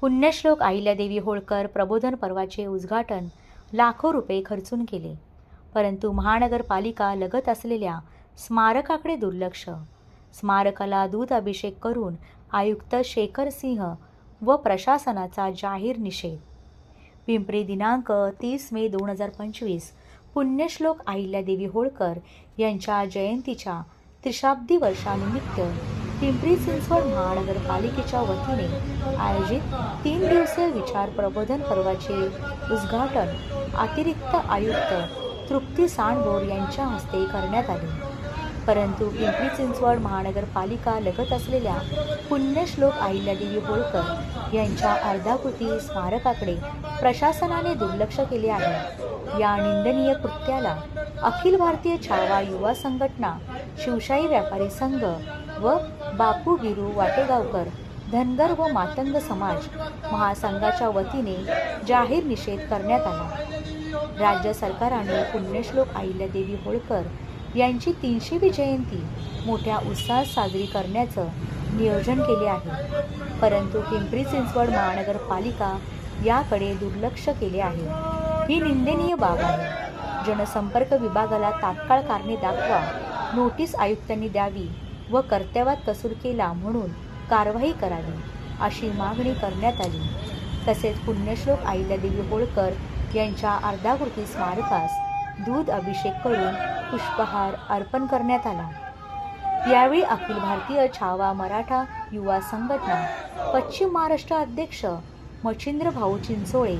पुण्यश्लोक अहिल्यादेवी होळकर प्रबोधन पर्वाचे उद्घाटन लाखो रुपये खर्चून केले. परंतु महानगरपालिका लगत असलेल्या स्मारकाकडे दुर्लक्ष. स्मारकाला दूध अभिषेक करून आयुक्त शेखर सिंह व प्रशासनाचा जाहीर निषेध. पिंपरी दिनांक तीस मे दोन हजार पंचवीस पुण्यश्लोक अहिल्यादेवी होळकर यांच्या जयंतीच्या त्रिशाब्दी वर्षानिमित्त पिंपरी चिंचवड महानगरपालिकेच्या वतीने आयोजित तीन दिवसीय विचार प्रबोधन पर्वाचे उद्घाटन अतिरिक्त आयुक्त तृप्ती सांडबोर यांच्या हस्ते करण्यात आले. परंतु पिंपरी चिंचवड महानगरपालिका लगत असलेल्या पुण्यश्लोक अहिल्यादेवी होळकर यांच्या अर्धाकृती स्मारकाकडे प्रशासनाने दुर्लक्ष केले आहे. या निंदनीय कृत्याला अखिल भारतीय छावा युवा संघटना शिवशाही व्यापारी संघ व बापू गिरू वाटेगावकर धनगर व मातंग समाज महासंघाच्या वतीने जाहीर निषेध करण्यात आला. राज्य सरकारने पुण्यश्लोक अहिल्यादेवी होळकर यांची तीनशेवी जयंती मोठ्या उत्साहात साजरी करण्याचं नियोजन केले आहे. परंतु पिंपरी चिंचवड महानगरपालिका याकडे दुर्लक्ष केले आहे. ही निंदनीय बाब आहे. जनसंपर्क विभागाला तात्काळ कारणे दाखवा नोटीस आयुक्तांनी द्यावी व कर्तव्यात कसूर केला म्हणून कारवाई करावी अशी मागणी करण्यात आली. तसेच पुण्यश्लोक अहिल्यादेवी होळकर यांच्या अर्धाकृती स्मारकास दूध अभिषेक करून पुष्पहार अर्पण करण्यात आला. यावेळी अखिल भारतीय छावा मराठा युवा संघटना पश्चिम महाराष्ट्र अध्यक्ष मच्छिंद्र भाऊ चिंचोळे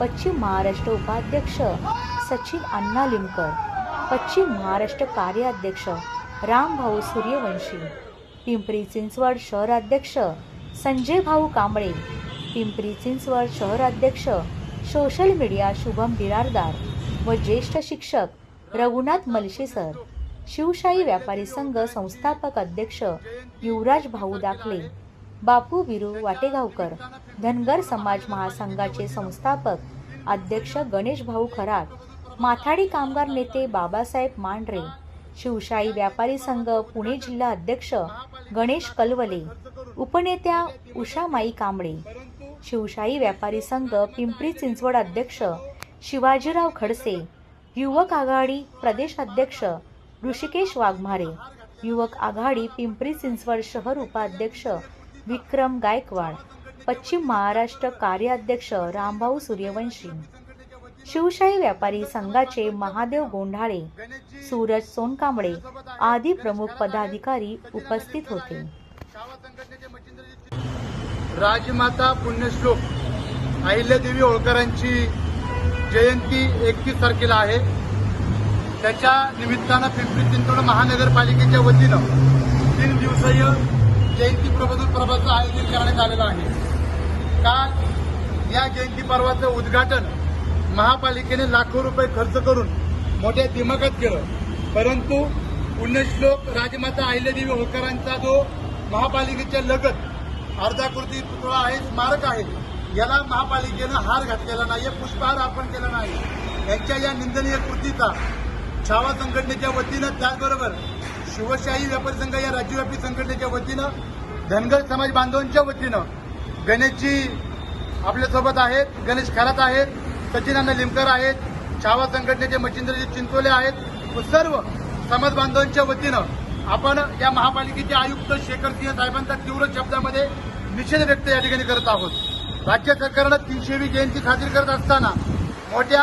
पश्चिम महाराष्ट्र उपाध्यक्ष सचिन अण्णा लिमकर पश्चिम महाराष्ट्र कार्याध्यक्ष रामभाऊ सूर्यवंशी पिंपरी चिंचवड शहराध्यक्ष संजय भाऊ कांबळे पिंपरी चिंचवड शहराध्यक्ष सोशल मीडिया शुभम बिरारदार व ज्येष्ठ शिक्षक रघुनाथ मलशी सर शिवशाही व्यापारी संघ संस्थापक अध्यक्ष युवराज भाऊ दाखले बापू विरू वाटेगावकर धनगर समाज महासंघाचे संस्थापक अध्यक्ष गणेश भाऊ खरात माथाडी कामगार नेते बाबासाहेब मांढरे शिवशाही व्यापारी संघ पुणे जिल्हा अध्यक्ष गणेश कलवले उपनेत्या उषामाई कांबळे शिवशाही व्यापारी संघ पिंपरी चिंचवड अध्यक्ष शिवाजीराव खडसे युवक आघाडी प्रदेश अध्यक्ष ऋषिकेश वाघमारे युवक आघाडी पिंपरी चिंचवड शहर उपाध्यक्ष विक्रम गायकवाड पश्चिम महाराष्ट्र कार्याध्यक्ष रामभाऊ सूर्यवंशी. शिवशाही व्यापारी संघाचे महादेव गोंढाळे सूरज सोनकांबळे आदी प्रमुख पदाधिकारी उपस्थित होते. राजमाता पुण्यश्लोक अहिल्यादेवी होळकरांची जयंती एकतीस तारखेला आहे. त्याच्या निमित्तानं पिंपरी चिंचवड महानगरपालिकेच्या वतीनं तीन दिवसीय जयंती प्रबोधन पर्वाचं आयोजन करण्यात आलेलं आहे. काल या जयंती पर्वाचं उद्घाटन महापालिकेने लाखो रुपये खर्च करून मोठ्या दिमागात केलं. परंतु पुण्यश्लोक राजमाता अहिल्यादेवी होळकरांचा जो महापालिकेच्या लगत अर्धाकृती पुतळा आहे स्मारक आहे याला महापालिकेनं हार घातलेला नाही पुष्पहार अर्पण केला नाही. यांच्या या निंदनीय कृतीचा छावा संघटनेच्या वतीनं त्याचबरोबर शिवशाही व्यापारी संघ या राज्यव्यापी संघटनेच्या वतीनं धनगर समाज बांधवांच्या वतीनं गणेशजी आपल्यासोबत आहेत गणेश खरात आहेत सचिनानंद लिमकर आहेत छावा संघटनेचे मच्छिंद्रजी चिंचोले आहेत. व सर्व समाज बांधवांच्या वतीनं आपण या महापालिकेचे आयुक्त शेखर सिंह साहेबांचा तीव्र शब्दामध्ये निषेध व्यक्त या ठिकाणी करत आहोत. राज्य सरकारनं तीनशेवी जयंती साजरी करत असताना मोठ्या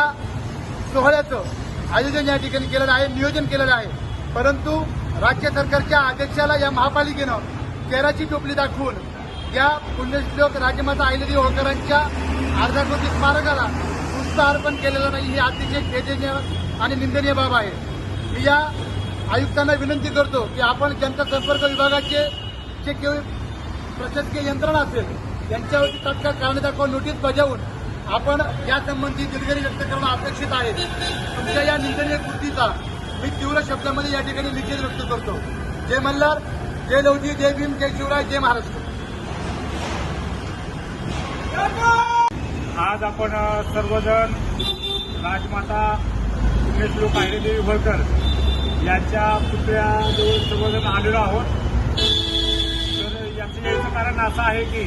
सोहळ्याचं आयोजन या ठिकाणी केलेलं आहे नियोजन केलेलं आहे. परंतु राज्य सरकारच्या आदेशाला या महापालिकेनं केराची टोपली दाखवून या पुण्यश्लोक राजमाता अहिल्यादेवी होळकरांच्या अर्धाकृती स्मारकाला पुष्प अर्पण केलेलं नाही. ही अतिशय खेदनीय आणि निंदनीय बाब आहे. मी या आयुक्तांना विनंती करतो की आपण जनता संपर्क विभागाचे जे केवळ प्रशासकीय यंत्रणा असेल यांच्यावरती तत्काळ कारण दाखवा नोटीस बजावून आपण यासंबंधी दिलगिरी व्यक्त करणं अपेक्षित आहे. तुमच्या या निंदनीय कृतीचा मी तीव्र शब्दामध्ये या ठिकाणी निषेध व्यक्त करतो. जय मल्हार जय लवजी जय भीम जय शिवराय जय महाराष्ट्र. आज आपण सर्वजण राजमाता पुण्यश्लोक अहिल्यादेवी होळकर यांच्या पुतळ्याजवळ सर्वजण आलेलो आहोत. तर याचं याचं कारण असं आहे की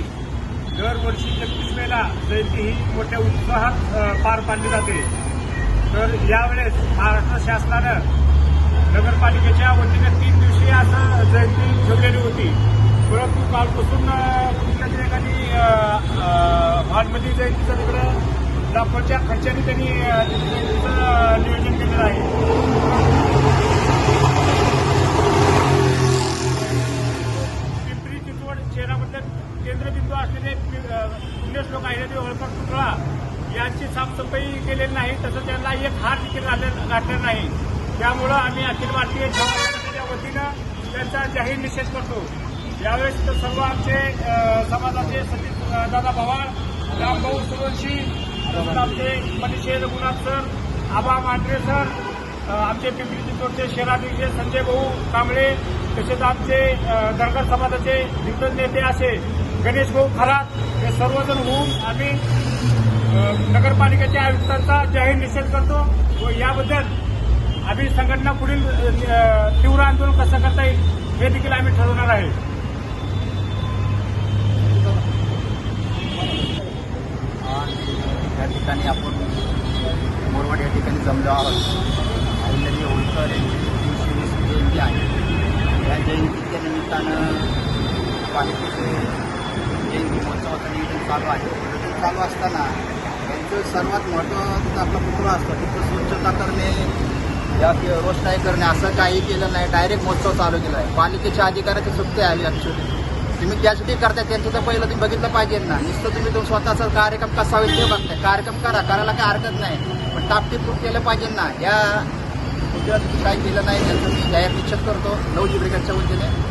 दरवर्षी एकतीस मेला जयंती ही मोठ्या उत्साहात पार पाडली जाते. तर यावेळेस महाराष्ट्र शासनानं नगरपालिकेच्या वतीने तीन दिवशी असं जयंती ठेवलेली होती. परंतु कालपासून अ, ठिकाणी भानमती जयंतीचा हॉलमध्ये तिकडं लाखोच्या खर्चाने त्यांनी नियोजन केलेलं आहे. पिंपरी चिंचवड शहरामध्ये केंद्रबिंदू असलेले पि- अ, पुण्यश्लोक अहिल्यादेवी होळकर पुतळा यांची साफसफाई केलेली नाही तसं त्यांना एक हार देखील घातले- घातलेला नाही. त्यामुळं आम्ही अखिल भारतीय वतीनं त्यांचा जाहीर निषेध करतो. यावेळेस तर सर्व आमचे समाजाचे सचिव दादा पवार रामभाऊ सुरवंशी तसंच आमचे मनीषे रघुनाथ सर आबा मांढरे सर आमचे पिंपरी चिंचवडचे शहराध्यक्ष संजय भाऊ कांबळे तसेच आमचे अ, धनगर समाजाचे दिग्गज नेते असे गणेश भाऊ खरात हे सर्वजण होऊन आम्ही नगरपालिकेच्या आयुक्तांचा जाहीर निषेध करतो व याबद्दल आम्ही संघटना पुढील तीव्र आंदोलन कसं करता येईल हे देखील आम्ही ठरवणार आहे आज या ठिकाणी आपण मोरवाड या ठिकाणी जमलो आहोत. अहिल्यादेवी होळकर यांची तीनशे वीस जयंती आहे. या जयंतीच्या निमित्तानं पालिकेचे जयंती महोत्सवाचं नियोजन चालू आहे. चालू असताना त्यांचं सर्वात महत्त्वाचा आपला पुतळा असतो. तिथं स्वच्छता करणे या कि- रोषणाई करणे असं काही केलं नाही. डायरेक्ट महोत्सव चालू केला आहे. पालिकेच्या अधिकाराची सुट्टी आहे ॲक्च्युली तुम्ही त्यासाठी करताय त्यांचं तर पहिलं तुम्ही बघितलं पाहिजे ना. नुसतं तुम्ही तो स्वतःचा कार्यक्रम कसा होईल ते बघताय. कार्यक्रम करा करायला काय हरकत नाही. पण टापटीप केलं पाहिजे ना. या पुतळ्यात तुम्ही काही केलं नाही त्यांचं मी जाहीर निश्चित करतो. नऊ ब्रिगेडच्या वतीने.